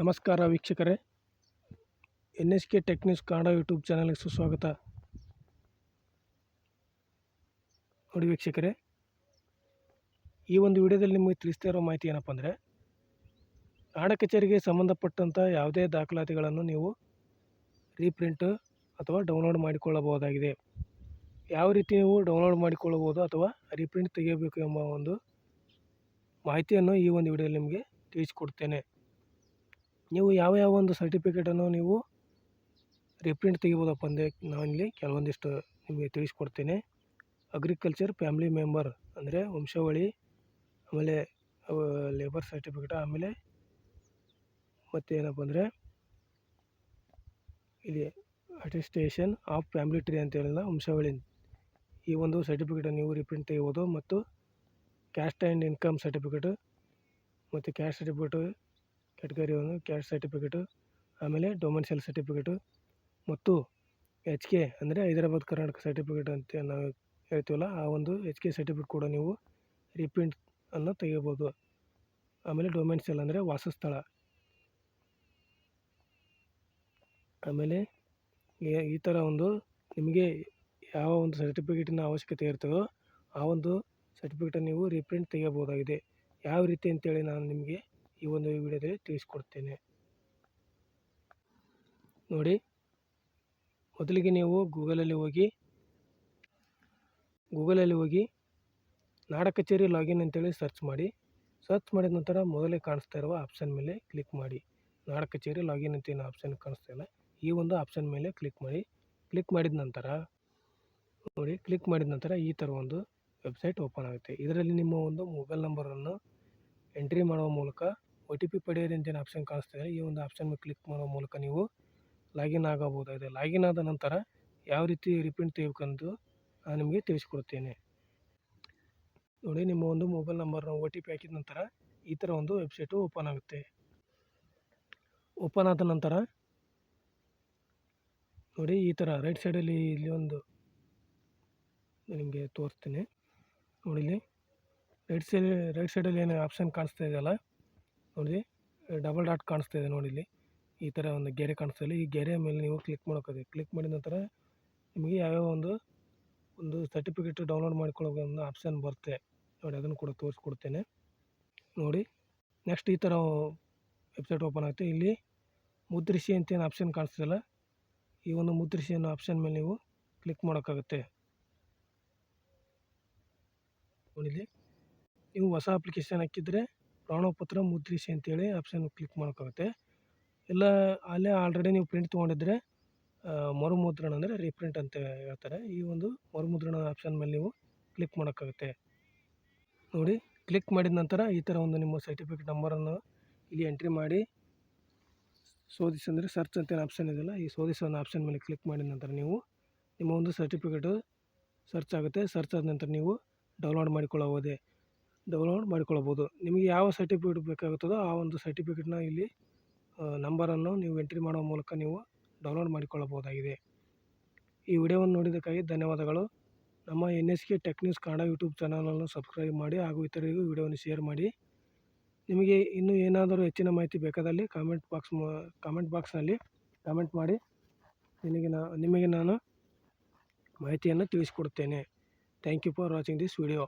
ನಮಸ್ಕಾರ ವೀಕ್ಷಕರೇ. N S K technics Kannada YouTube ಚಾನಲ್ಗೆ ಸುಸ್ವಾಗತ. ನೋಡಿ ವೀಕ್ಷಕರೇ, ಈ ಒಂದು ವಿಡಿಯೋದಲ್ಲಿ ನಿಮಗೆ ತಿಳಿಸ್ತಾ ಇರೋ ಮಾಹಿತಿ ಏನಪ್ಪ ಅಂದರೆ, ನಾಡ ಕಚೇರಿಗೆ ಸಂಬಂಧಪಟ್ಟಂಥ ಯಾವುದೇ ದಾಖಲಾತಿಗಳನ್ನು ನೀವು ರೀಪ್ರಿಂಟ್ ಅಥವಾ ಡೌನ್ಲೋಡ್ ಮಾಡಿಕೊಳ್ಳಬಹುದಾಗಿದೆ. ಯಾವ ರೀತಿ ನೀವು ಡೌನ್ಲೋಡ್ ಮಾಡಿಕೊಳ್ಳಬಹುದು ಅಥವಾ ರೀಪ್ರಿಂಟ್ ತೆಗೆಯಬೇಕು ಎಂಬ ಒಂದು ಮಾಹಿತಿಯನ್ನು ಈ ಒಂದು ವಿಡಿಯೋದಲ್ಲಿ ನಿಮಗೆ ತಿಳಿಸಿಕೊಡ್ತೇನೆ. ನೀವು ಯಾವ ಯಾವ ಒಂದು ಸರ್ಟಿಫಿಕೇಟನ್ನು ನೀವು ರೀಪ್ರಿಂಟ್ ತೆಗಿಬೋದಪ್ಪ ಅಂದರೆ ನಾನಿಲ್ಲಿ ಕೆಲವೊಂದಿಷ್ಟು ನಿಮಗೆ ತಿಳಿಸ್ಕೊಡ್ತೇನೆ. ಅಗ್ರಿಕಲ್ಚರ್ ಫ್ಯಾಮ್ಲಿ ಮೆಂಬರ್ ಅಂದರೆ ವಂಶಾವಳಿ, ಆಮೇಲೆ ಲೇಬರ್ ಸರ್ಟಿಫಿಕೇಟ್ ಆಮೇಲೆ ಮತ್ತೇನಪ್ಪ ಅಂದರೆ ಇಲ್ಲಿ ಅಟೆಸ್ಟೇಷನ್ ಆಫ್ ಫ್ಯಾಮಿಲಿ ಟ್ರೀ ಅಂತ ಹೇಳಿದ ವಂಶಾವಳಿ. ಈ ಒಂದು ಸರ್ಟಿಫಿಕೇಟನ್ನು ನೀವು ರೀಪ್ರಿಂಟ್ ತೆಗಿಬೋದು ಮತ್ತು ಕ್ಯಾಸ್ಟ್ ಆ್ಯಂಡ್ ಇನ್ಕಮ್ ಸರ್ಟಿಫಿಕೇಟು ಮತ್ತು ಕ್ಯಾಸ್ಟ್ ಸರ್ಟಿಫಿಕೇಟು ಕೆಟಗರಿ ಒಂದು ಕ್ಯಾಸ್ಟ್ ಸರ್ಟಿಫಿಕೇಟು, ಆಮೇಲೆ ಡೊಮೆನ್ಷಿಯಲ್ ಸರ್ಟಿಫಿಕೇಟು, ಮತ್ತು ಎಚ್ ಕೆ ಅಂದರೆ ಹೈದರಾಬಾದ್ ಕರ್ನಾಟಕ ಸರ್ಟಿಫಿಕೇಟ್ ಅಂತ ನಾವು ಹೇಳ್ತೀವಲ್ಲ, ಆ ಒಂದು ಎಚ್ ಕೆ ಸರ್ಟಿಫಿಕೇಟ್ ಕೂಡ ನೀವು ರೀಪ್ರಿಂಟ್ ಅನ್ನು ತೆಗಿಬೋದು. ಆಮೇಲೆ ಡೊಮೆನ್ಷಿಯಲ್ ಅಂದರೆ ವಾಸಸ್ಥಳ. ಆಮೇಲೆ ಈ- ಈ ಥರ ಒಂದು ನಿಮಗೆ ಯಾವ ಒಂದು ಸರ್ಟಿಫಿಕೇಟಿನ ಅವಶ್ಯಕತೆ ಇರ್ತದೋ, ಆ ಒಂದು ಸರ್ಟಿಫಿಕೇಟನ್ನು ನೀವು ರೀಪ್ರಿಂಟ್ ತೆಗೆಯಬಹುದಾಗಿದೆ. ಯಾವ ರೀತಿ ಅಂತೇಳಿ ನಾನು ನಿಮಗೆ ಈ ಒಂದು ವಿಡಿಯೋದಲ್ಲಿ ತಿಳಿಸ್ಕೊಡ್ತೇನೆ. ನೋಡಿ, ಮೊದಲಿಗೆ ನೀವು ಗೂಗಲಲ್ಲಿ ಹೋಗಿ ಗೂಗಲಲ್ಲಿ ಹೋಗಿ ನಾಡ ಕಚೇರಿ ಲಾಗಿನ್ ಅಂತೇಳಿ ಸರ್ಚ್ ಮಾಡಿ. ಸರ್ಚ್ ಮಾಡಿದ ನಂತರ ಮೊದಲೇ ಕಾಣಿಸ್ತಾ ಇರುವ ಆಪ್ಷನ್ ಮೇಲೆ ಕ್ಲಿಕ್ ಮಾಡಿ. ನಾಡ ಕಚೇರಿ ಲಾಗಿನ್ ಅಂತ ಏನು ಆಪ್ಷನ್ ಕಾಣಿಸ್ತಾ ಇಲ್ಲ. ಈ ಒಂದು ಆಪ್ಷನ್ ಮೇಲೆ ಕ್ಲಿಕ್ ಮಾಡಿ. ಕ್ಲಿಕ್ ಮಾಡಿದ ನಂತರ, ನೋಡಿ, ಕ್ಲಿಕ್ ಮಾಡಿದ ನಂತರ ಈ ಥರ ಒಂದು ವೆಬ್ಸೈಟ್ ಓಪನ್ ಆಗುತ್ತೆ. ಇದರಲ್ಲಿ ನಿಮ್ಮ ಒಂದು ಮೊಬೈಲ್ ನಂಬರನ್ನು ಎಂಟ್ರಿ ಮಾಡುವ ಮೂಲಕ ಒ ಟಿ ಪಿ ಪಡೆಯಿರಿ ಅಂತೇನು ಆಪ್ಷನ್ ಕಾಣಿಸ್ತಾ ಇದೆ ಈ ಒಂದು ಆಪ್ಷನ್ ಕ್ಲಿಕ್ ಮಾಡುವ ಮೂಲಕ ನೀವು ಲಾಗಿನ್ ಆಗಬಹುದಾಗಿದೆ. ಲಾಗಿನ್ ಆದ ನಂತರ ಯಾವ ರೀತಿ ರಿಪ್ರಿಂಟ್ ತೆಗಿಬೇಕಂದು ನಿಮಗೆ ತಿಳಿಸ್ಕೊಡ್ತೇನೆ ನೋಡಿ, ನಿಮ್ಮ ಒಂದು ಮೊಬೈಲ್ ನಂಬರ್ನ ಒ ಟಿ ಪಿ ಹಾಕಿದ ನಂತರ ಈ ಥರ ಒಂದು ವೆಬ್ಸೈಟು ಓಪನ್ ಆಗುತ್ತೆ. ಓಪನ್ ಆದ ನಂತರ ನೋಡಿ, ಈ ಥರ ರೈಟ್ ಸೈಡಲ್ಲಿ ಇಲ್ಲಿ ಒಂದು ನಿಮಗೆ ತೋರಿಸ್ತೀನಿ. ನೋಡಿ ರೈಟ್ ಸೈಡ್ ರೈಟ್ ಸೈಡಲ್ಲಿ ಏನು ಆಪ್ಷನ್ ಕಾಣಿಸ್ತಾ ಇದೆಯಲ್ಲ? ನೋಡಿ, ಡಬಲ್ ಡಾಟ್ ಕಾಣಿಸ್ತಾ ಇದೆ ನೋಡಿ ಇಲ್ಲಿ. ಈ ಥರ ಒಂದು ಗೆರೆ ಕಾಣಿಸ್ತಾ ಇಲ್ಲ ಈ ಗೆರೆ ಮೇಲೆ ನೀವು ಕ್ಲಿಕ್ ಮಾಡೋಕ್ಕಾಗಿ ಕ್ಲಿಕ್ ಮಾಡಿದ ನಂತರ ನಿಮಗೆ ಯಾವ್ಯಾವ ಒಂದು ಒಂದು ಸರ್ಟಿಫಿಕೇಟ್ ಡೌನ್ಲೋಡ್ ಮಾಡ್ಕೊಳ್ಳೋ ಒಂದು ಆಪ್ಷನ್ ಬರುತ್ತೆ. ನೋಡಿ, ಅದನ್ನು ಕೂಡ ತೋರಿಸ್ಕೊಡ್ತೇನೆ. ನೋಡಿ ನೆಕ್ಸ್ಟ್ ಈ ಥರ ವೆಬ್ಸೈಟ್ ಓಪನ್ ಆಗುತ್ತೆ. ಇಲ್ಲಿ ಮುದ್ರಿಸಿ ಅಂತ ಏನು ಆಪ್ಷನ್ ಕಾಣಿಸ್ತಿಲ್ಲ ಈ ಒಂದು ಮುದ್ರಿಸಿ ಅನ್ನೋ ಆಪ್ಷನ್ ಮೇಲೆ ನೀವು ಕ್ಲಿಕ್ ಮಾಡೋಕ್ಕಾಗುತ್ತೆ ನೋಡಿ ಇಲ್ಲಿ, ನೀವು ಹೊಸ ಅಪ್ಲಿಕೇಶನ್ ಹಾಕಿದರೆ ಪ್ರಮಾಣಪತ್ರ ಮುದ್ರಿಸಿ ಅಂತೇಳಿ ಆಪ್ಷನ್ ಕ್ಲಿಕ್ ಮಾಡೋಕ್ಕಾಗುತ್ತೆ. ಇಲ್ಲ ಅಲ್ಲೇ ಆಲ್ರೆಡಿ ನೀವು ಪ್ರಿಂಟ್ ತೊಗೊಂಡಿದ್ರೆ ಮರುಮುದ್ರಣ ಅಂದರೆ ರೀಪ್ರಿಂಟ್ ಅಂತ ಹೇಳ್ತಾರೆ. ಈ ಒಂದು ಮರುಮುದ್ರಣ ಆಪ್ಷನ್ ಮೇಲೆ ನೀವು ಕ್ಲಿಕ್ ಮಾಡೋಕ್ಕಾಗುತ್ತೆ. ನೋಡಿ, ಕ್ಲಿಕ್ ಮಾಡಿದ ನಂತರ ಈ ಥರ ಒಂದು ನಿಮ್ಮ ಸರ್ಟಿಫಿಕೇಟ್ ನಂಬರನ್ನು ಇಲ್ಲಿ ಎಂಟ್ರಿ ಮಾಡಿ. ಶೋಧಿಸಿ ಅಂದರೆ ಸರ್ಚ್ ಅಂತ ಆಪ್ಷನ್ ಇದೆಯಲ್ಲ, ಈ ಶೋಧಿಸೋ ಆಪ್ಷನ್ ಮೇಲೆ ಕ್ಲಿಕ್ ಮಾಡಿದ ನಂತರ ನೀವು ನಿಮ್ಮ ಒಂದು ಸರ್ಟಿಫಿಕೇಟು ಸರ್ಚ್ ಆಗುತ್ತೆ. ಸರ್ಚ್ ಆದ ನಂತರ ನೀವು ಡೌನ್ಲೋಡ್ ಮಾಡಿಕೊಳ್ಳಬಹುದೇ. ಡೌನ್ಲೋಡ್ ಮಾಡಿಕೊಳ್ಳಬಹುದು ನಿಮಗೆ ಯಾವ ಸರ್ಟಿಫಿಕೇಟ್ ಬೇಕಾಗುತ್ತದೋ ಆ ಒಂದು ಸರ್ಟಿಫಿಕೇಟ್ನ ಇಲ್ಲಿ ನಂಬರನ್ನು ನೀವು ಎಂಟ್ರಿ ಮಾಡುವ ಮೂಲಕ ನೀವು ಡೌನ್ಲೋಡ್ ಮಾಡಿಕೊಳ್ಳಬಹುದಾಗಿದೆ. ಈ ವಿಡಿಯೋವನ್ನು ನೋಡಿದ್ದಕ್ಕಾಗಿ ಧನ್ಯವಾದಗಳು. ನಮ್ಮ N S K technics Kannada YouTube ಚಾನಲನ್ನು ಸಬ್ಸ್ಕ್ರೈಬ್ ಮಾಡಿ ಹಾಗೂ ಇತರರಿಗೂ ವಿಡಿಯೋವನ್ನು ಶೇರ್ ಮಾಡಿ. ನಿಮಗೆ ಇನ್ನೂ ಏನಾದರೂ ಹೆಚ್ಚಿನ ಮಾಹಿತಿ ಬೇಕಾದಲ್ಲಿ ಕಾಮೆಂಟ್ ಬಾಕ್ಸ್ ಕಾಮೆಂಟ್ ಬಾಕ್ಸ್ನಲ್ಲಿ ಕಾಮೆಂಟ್ ಮಾಡಿ. ನಿಮಗೆ ನಾ, ನಿಮಗೆ ನಾನು ಮಾಹಿತಿಯನ್ನು ತಿಳಿಸಿಕೊಡುತ್ತೇನೆ. Thank you for watching this video